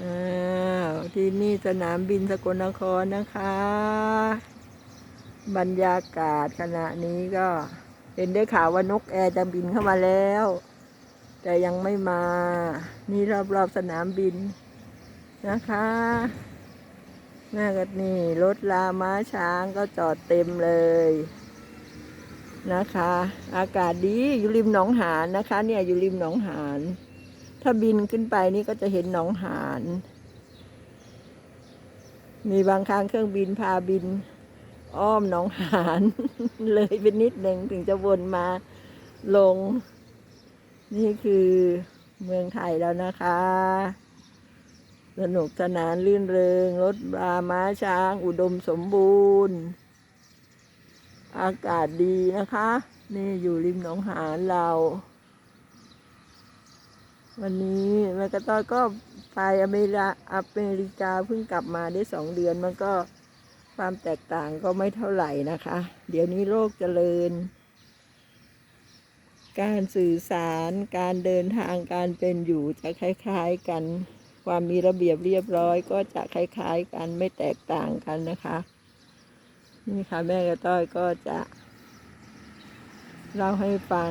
อ้าวที่นี่สนามบินสกลนครนะคะ บรรยากาศขณะนี้ก็ เห็นได้ข่าวว่านกแอร์จะบินเข้ามาแล้ว แต่ยังไม่มา นี่รอบๆสนามบินนะคะแม่ก็นี่รถลาม้าช้างก็จอดเต็มเลยนะคะ อากาศดีอยู่ริมหนองหานนะคะ เนี่ยอยู่ริมหนองหาน ถ้าบินขึ้นไปนี่ก็จะเห็นหนองหาน มีบางครั้งเครื่องบินพาบิน อ้อมหนองหาน เลยไปนิดหนึ่งถึงจะวนมาลง นี่คือเมืองไทยแล้วนะคะ สนุกสนานลื่นเริงรถราม้าช้าง อุดมสมบูรณ์ อากาศดีนะคะ นี่อยู่ริมหนองหานเรา วันนี้แม่กระต้อยก็ไปอเมริกาอเมริกาเพิ่งกลับมาได้สองเดือนมันก็ความแตกต่างก็ไม่เท่าไหร่นะคะ เดี๋ยวนี้โลกเจริญ การสื่อสารการเดินทางการเป็นอยู่จะคล้ายๆกัน ความมีระเบียบเรียบร้อยก็จะคล้ายๆกันไม่แตกต่างกันนะคะ นี่ค่ะแม่กระต้อยก็จะเล่าให้ฟัง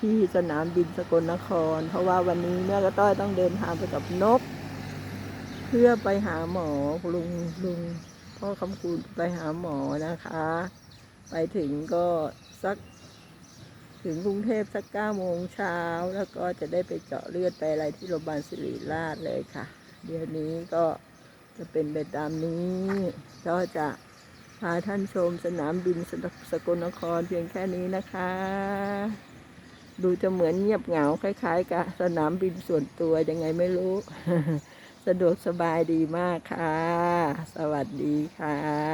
ที่สนามบินสกลนคร เพราะว่าวันนี้แม่ก็ต้อยต้องเดินทางไปกับนก เพื่อไปหาหมอลุงลุงพ่อคำคูณไปหาหมอนะคะ ไปถึงก็สักถึงกรุงเทพสักเก้าโมงเช้า แล้วก็จะได้ไปเจาะเลือดไปอะไรที่โรงพยาบาลศิริราชเลยค่ะ เดี๋ยวนี้ก็จะเป็นไปตามนี้ก็จะพาท่านชมสนามบินสกลนครเพียงแค่นี้นะคะ ดูจะเหมือนเงียบเหงาคล้ายๆกับสนามบินส่วนตัวยังไงไม่รู้ สะดวกสบายดีมากค่ะ สวัสดีค่ะ